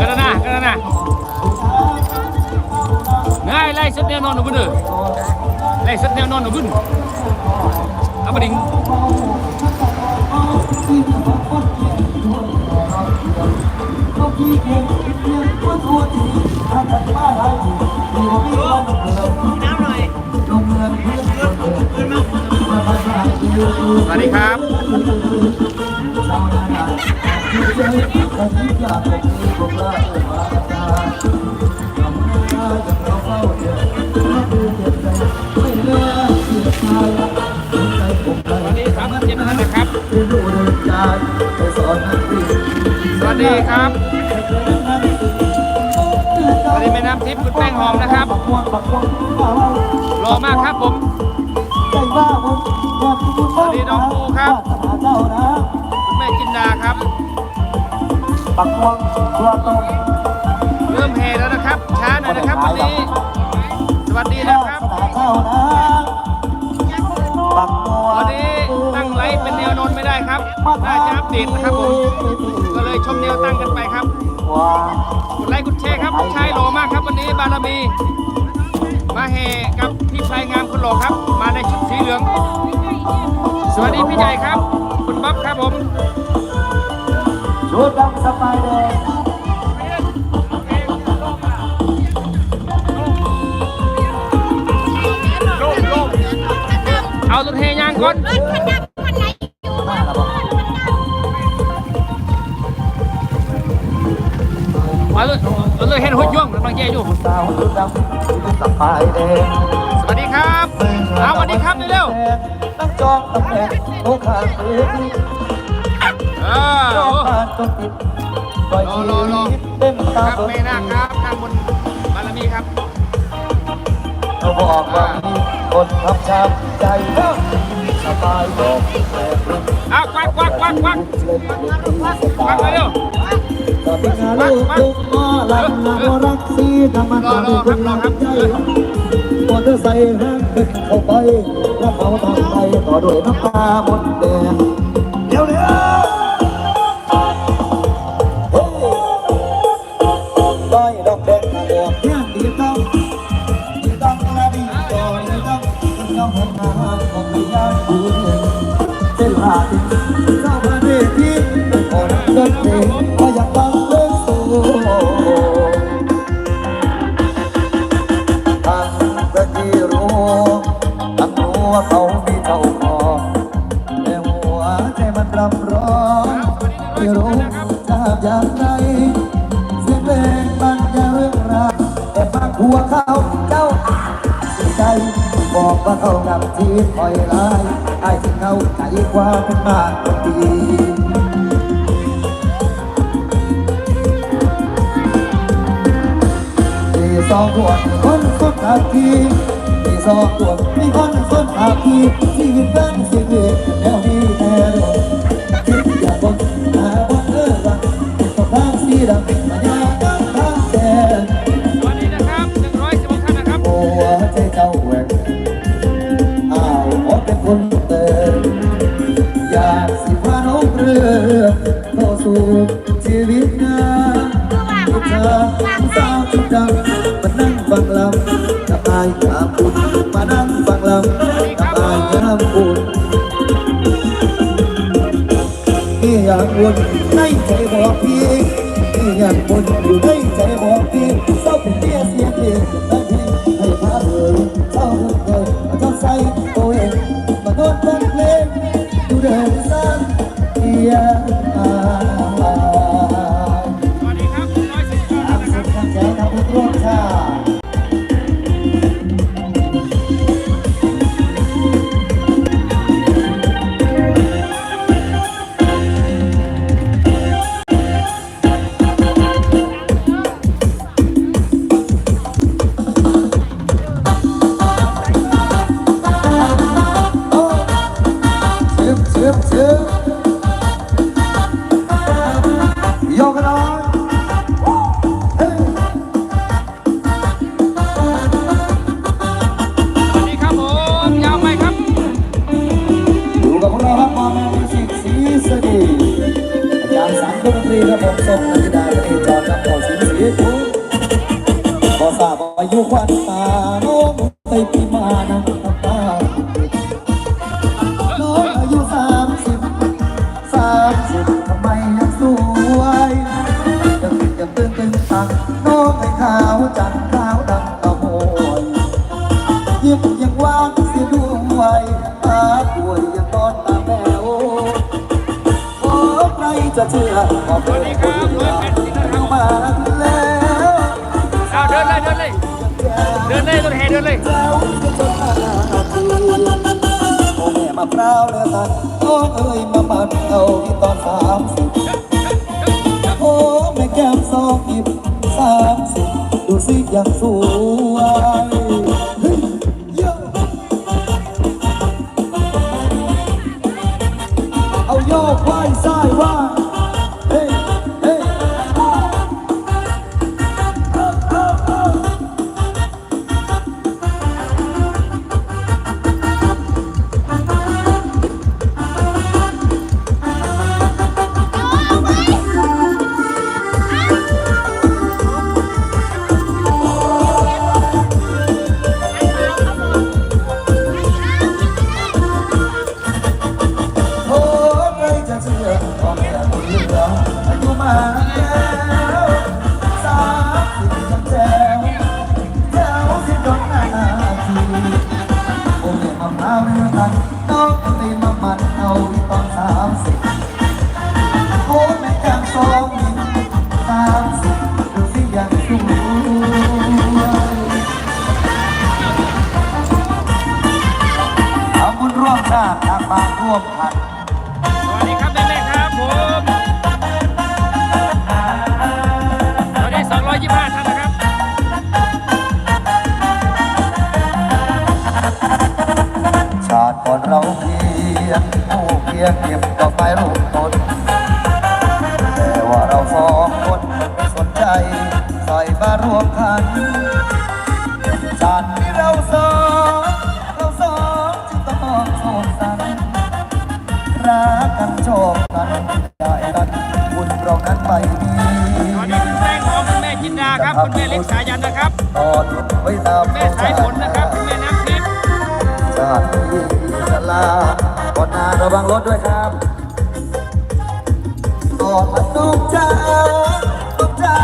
กันนะกันนะนะง่ายไล่สุดแนวนอนหนูบุญเด้อไล่สุดแนวนอนหนูบุญเอามาดิ่งน้ ดีครับ สวัสดีครับเย็นท่นะครับ สวัสดีครับ สวัสดีแม่น้ำทิพย์คุณแป้งหอมนะครับ รอมากครับผมสวัส ดีน้องปูครับคุณแม่จินดาครับ ปักม่วงตัวตรงเริ่มเฮแล้วนะครับ ช้าหน่อยนะครับวันนี้ สวัสดีนะครับปักม่วงวันนี้ตั้งไลฟ์เป็นแนวนอนไม่ได้ครับ น่าจะอัปเดตนะครับผม ก็เลยชมแนวตั้งกันไปครับว้ากดไลค์กดแชร์ครับชายหล่อมากครับวันนี้บารมี มาแห่กับพี่ชายงามคนหล่อครับ พี่ใหญ่ครับ คุณบ๊อบครับผมชุดดำสบายแดงเอาตัวเทยางก่อน เอาเลยเอาเลยเห็นหุ่นย่วงกำลังแย่อยู่สาวชุดดำชุดสบายแดงสวัสดีครับเอาสวัสดีครับเร็วตั้งจองตำแหน่งโอ้ขาดเอื้อๆเออจอโอ้งผ่านจนติดปล่อยรอชีรอรอวิตเต็มคตารับเปิดเมนาครับข้างบนบารมีครับเราบอกว่ามีคนทำช้ำใจแล้วสบายบอกแต่เอาควักควักควักควักควักเร็วก็เป็นงานลูก ทุกม้อลำนาโมรักสีธรรมดาเป็นคนรักใจมอเตอร์ไซค์ห้างขึ้นเข้าไป แล้วเขาทำไปต่อด้วยน้ำตามดแดงเดี๋ยวเดี๋ยวเฮ้ยต้อยดอกแดงมาบอกเพียงดีต้องดีต้องนะดีต่อดีต้องต้องทำงานของพยานผู้หนึ่งเส้นผ่านเจ้าพระเดช ไม่รู้จะอย่างไรเสียงเพลงมันจะเรื่องราวแต่ฟังหัวเขาเจ้าใจบอกว่าเขากับที่คอยลายไอ้ที่เขาใจความเป็นมากกว่าดีมีสองตัวคนคนขาคีมีสองตัวมีคนคนขาคีชีวิตเป็นชีวิตแนว น้องเข้าสู่ชีวิตงานผู้ชายสาวชุดดำมานั่งฟังลำกับอายงามคุณมานั่งฟังลำกับอายงามคุณพี่อยากวนในใจบอกพี่พี่อยากวนอยู่ในใจบอกพี่เศร้าเป็นเมียเสียเพลง ท่านนะครับ ตั้งใจทำบุ ตรีครับผมส่งนันทิดาธนีจรนำเข้าสิงสีทุกขอทราบอายุควันตาน้องไปปีมานังตาตาน้องอายุสามสิบสามสิบทำไมยังสวยยังยังตึงตึงตังน้องให้ขาวจันขาวดัง จะเชื่อขอเป็นคนเดียวรู้มาแล้วเอาเดินเลยเดินเลยเดินเลยต้นแห่เดินเลยเจ้าจะจนหน้าทีโอ้แม่มาพร้าวเนื้อตันโอ้เอ้ยมามันเอาที่ตอนสามสิบโอ้แม่แก้มสองหยิบสามสิบดูสิยังสวย ร่วมชาติทางบางร่วมพันสวัสดีครับแม่ๆครับผมสวัสดี225ท่านนะครับ ชาติก่อนเราเพียงผู้เพียงเก็บดอกไม้รูปต้น แต่ว่าเราสองคนไม่สนใจใส่มารวมขันชาติ ครับคุณแม่เล็กสายันนะครับตอนไว้ตามคุณแม่สายฝนนะครับคุณแม่น้ำทิพย์ชาติที่จะลาก่อนหนาระวังรถด้วยครับตอนมันน้องจ้าน้องจ้า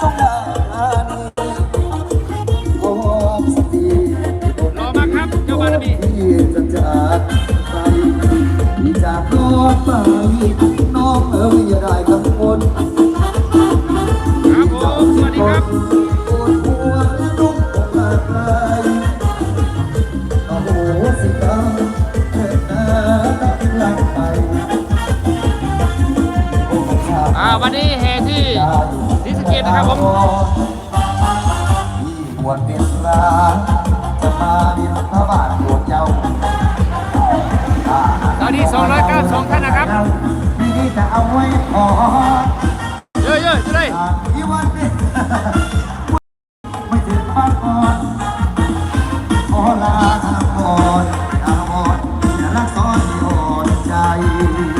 จงได้นีโอ้สติรอมาครับเจ้าบารมีที่จะจากไปที่จากโลกไป นะครับผมที่บวชเป็นพระจะมาบินพระบาทโปรดเจ้าสวัสดี292ท่านนะครับที่นี่จะเอาไว้ขอเยอะๆจะได้จากที่วันนี้ไม่ถึงบ้านก่อนขอลาทางก่อนทางก่อนอย่ารักซ้อนที่อ่อนใจ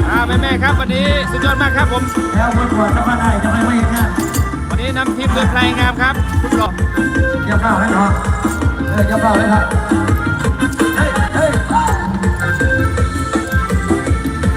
อ่าแม่ๆครับวันนี้สุดยอดมากครับผมแล้วคนกวดจะมาได้จะไม่ไม่เนี่ยวัน นี้น้ำทีมโดยไพรงามครับทุกหลอกเจ้าเปล่าเลยเหรอเออเกี่ยวข้าวเลยครับ